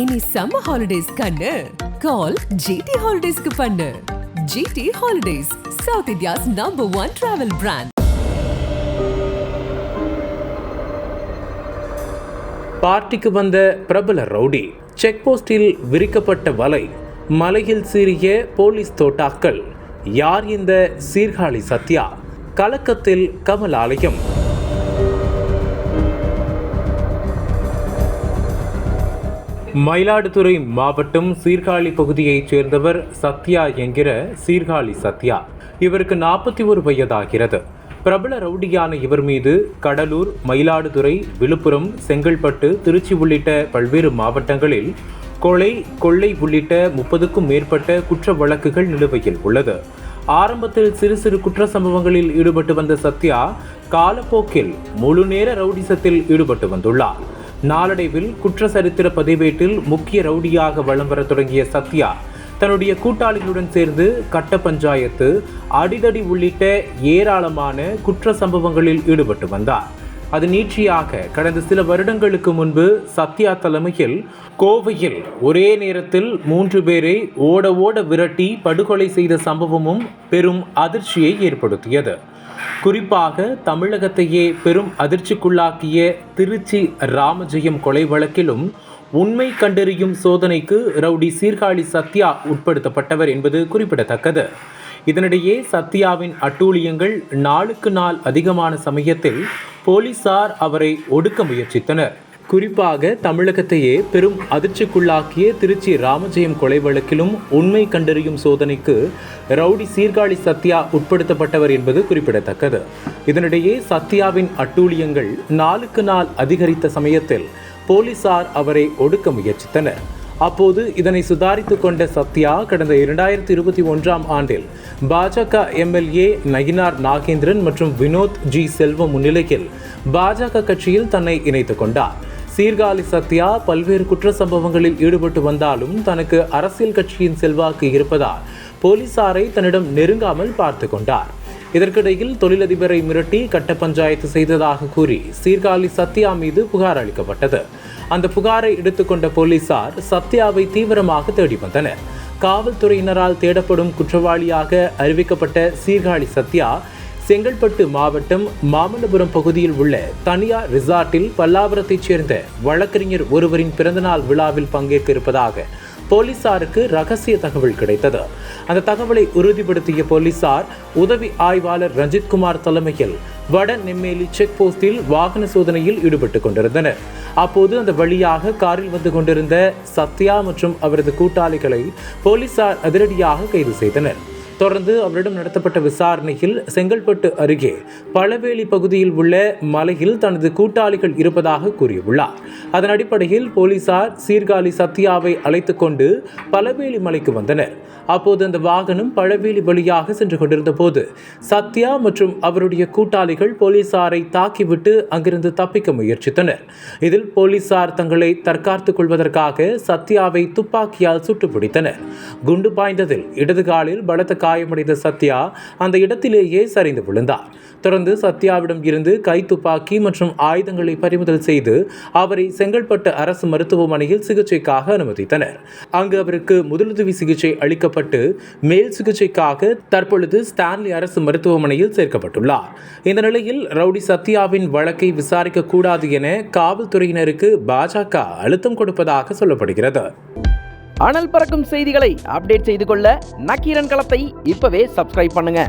இனி summer holidays கண்ணு. கால் GT ஹாலிடேஸ்க்கு பண்ணு. GT holidays south India's number one travel brand பார்ட்டிக்கு வந்த பிரபல ரவுடி செக் போஸ்டில் விரிக்கப்பட்ட வலை மலையில் சீறிய போலீஸ் தோட்டாக்கள் யார் இந்த சீர்காழி சத்யா கலக்கத்தில் கமல் ஆலயம் மயிலாடுதுறை மாவட்டம் சீர்காழி பகுதியைச் சேர்ந்தவர் சத்யா என்கிற சீர்காழி சத்யா. இவருக்கு நாற்பத்தி ஒரு வயதாகிறது. பிரபல ரவுடியான இவர் மீது கடலூர் மயிலாடுதுறை விழுப்புரம் செங்கல்பட்டு திருச்சி உள்ளிட்ட பல்வேறு மாவட்டங்களில் கொலை கொள்ளை உள்ளிட்ட முப்பதுக்கும் மேற்பட்ட குற்ற வழக்குகள் நிலுவையில் உள்ளது. ஆரம்பத்தில் சிறு சிறு குற்ற சம்பவங்களில் ஈடுபட்டு வந்த சத்யா காலப்போக்கில் முழுநேர ரவுடிசத்தில் ஈடுபட்டு வந்துள்ளார். நாளடைவில் குற்ற சரித்திர பதிவேட்டில் முக்கிய ரவுடியாக வலம் வர தொடங்கிய சத்யா தன்னுடைய கூட்டாளிகளுடன் சேர்ந்து கட்ட பஞ்சாயத்து அடிதடி உள்ளிட்ட ஏராளமான குற்ற சம்பவங்களில் ஈடுபட்டு வந்தார். அது நீட்சியாக கடந்த சில வருடங்களுக்கு முன்பு சத்யா தலைமையில் கோவையில் ஒரே நேரத்தில் மூன்று பேரை ஓட ஓட விரட்டி படுகொலை செய்த சம்பவமும் பெரும் அதிர்ச்சியை ஏற்படுத்தியது. குறிப்பாக தமிழகத்தையே பெரும் அதிர்ச்சிக்குள்ளாக்கிய திருச்சி ராமஜெயம் கொலை வழக்கிலும் உண்மை கண்டறியும் சோதனைக்கு ரவுடி சீர்காழி சத்யா உட்படுத்தப்பட்டவர் என்பது குறிப்பிடத்தக்கது. இதனிடையே சத்யாவின் அட்டூழியங்கள் நாளுக்கு நாள் அதிகமான சமயத்தில் போலீசார் அவரை ஒடுக்க முயற்சித்தனர். குறிப்பாக தமிழகத்தையே பெரும் அதிர்ச்சிக்குள்ளாக்கிய திருச்சி ராமஜெயம் கொலை வழக்கிலும் உண்மை கண்டறியும் சோதனைக்கு ரவுடி சீர்காழி சத்யா உட்படுத்தப்பட்டவர் என்பது குறிப்பிடத்தக்கது. இதனிடையே சத்யாவின் அட்டூழியங்கள் நாளுக்கு நாள் அதிகரித்த சமயத்தில் போலீசார் அவரை ஒடுக்க முயற்சித்தனர். அப்போது இதனை சுதாரித்து கொண்ட சத்யா கடந்த இரண்டாயிரத்தி இருபத்தி ஒன்றாம் ஆண்டில் பாஜக எம்எல்ஏ நயினார் நாகேந்திரன் மற்றும் வினோத் ஜி செல்வம் முன்னிலையில் பாஜக கட்சியில் தன்னை இணைத்துக் கொண்டார். சீர்காழி சத்யா பல்வேறு குற்ற சம்பவங்களில் ஈடுபட்டு வந்தாலும் தனக்கு அரசியல் கட்சியின் செல்வாக்கு இருப்பதால் போலீசாரை தன்னிடம் நெருங்காமல் பார்த்து கொண்டார். இதற்கிடையில் தொழிலதிபரை மிரட்டி கட்ட பஞ்சாயத்து செய்ததாக கூறி சீர்காழி சத்யா மீது புகார் அளிக்கப்பட்டது. அந்த புகாரை எடுத்துக்கொண்ட போலீசார் சத்யாவை தீவிரமாக தேடி வந்தனர். காவல்துறையினரால் தேடப்படும் குற்றவாளியாக அறிவிக்கப்பட்ட சீர்காழி சத்யா செங்கல்பட்டு மாவட்டம் மாமல்லபுரம் பகுதியில் உள்ள தனியார் ரிசார்ட்டில் பல்லாவரத்தைச் சேர்ந்த வழக்கறிஞர் ஒருவரின் பிறந்தநாள் விழாவில் பங்கேற்க இருப்பதாக போலீசாருக்கு ரகசிய தகவல் கிடைத்தது. அந்த தகவலை உறுதிப்படுத்திய போலீசார் உதவி ஆய்வாளர் ரஞ்சித்குமார் தலைமையில் வட நெம்மேலி செக் போஸ்டில் வாகன சோதனையில் ஈடுபட்டு கொண்டிருந்தனர். அப்போது அந்த வழியாக காரில் வந்து கொண்டிருந்த சத்யா மற்றும் அவரது கூட்டாளிகளை போலீசார் அதிரடியாக கைது செய்தனர். தொடர்ந்து அவரிடம் நடத்தப்பட்ட விசாரணையில் செங்கல்பட்டு அருகே பழவேலி பகுதியில் உள்ள மலையில் தனது கூட்டாளிகள் இருப்பதாக கூறியுள்ளார். அதன் அடிப்படையில் போலீசார் சீர்காழி சத்யாவை அழைத்து கொண்டு பழவேலி மலைக்கு வந்தனர். அப்போது அந்த வாகனம் பழவேலி வழியாக சென்று கொண்டிருந்த போது சத்யா மற்றும் அவருடைய கூட்டாளிகள் போலீசாரை தாக்கிவிட்டு அங்கிருந்து தப்பிக்க முயற்சித்தனர். இதில் போலீசார் தங்களை தற்காத்துக் கொள்வதற்காக சத்யாவை துப்பாக்கியால் சுட்டுப்பிடித்தனர். குண்டு பாய்ந்ததில் இடது காலில் பலத்த காயமடைந்த சத்யா அந்த இடத்திலேயே சரிந்து விழுந்தார். தொடர்ந்து சத்யாவிடம் இருந்து கை துப்பாக்கி மற்றும் ஆயுதங்களை பறிமுதல் செய்து அவரை செங்கல்பட்டு அரசு மருத்துவமனையில் சிகிச்சைக்காக அனுமதித்தனர். அங்கு அவருக்கு முதலுதவி சிகிச்சை அளிக்க அளிக்கப்பட்டு மேல் சிகிச்சைக்காக தற்பொழுது ஸ்டான்லி அரசு மருத்துவமனையில் சேர்க்கப்பட்டுள்ளார். இந்த நிலையில் ரவுடி சத்யாவின் வழக்கை விசாரிக்க கூடாது என காவல்துறையினருக்கு பாஜக அழுத்தம் கொடுப்பதாக சொல்லப்படுகிறது. அனல் பறக்கும் செய்திகளை அப்டேட் செய்து கொள்ள நக்கீரன் களத்தை இப்பவே சப்ஸ்கிரைப் பண்ணுங்க.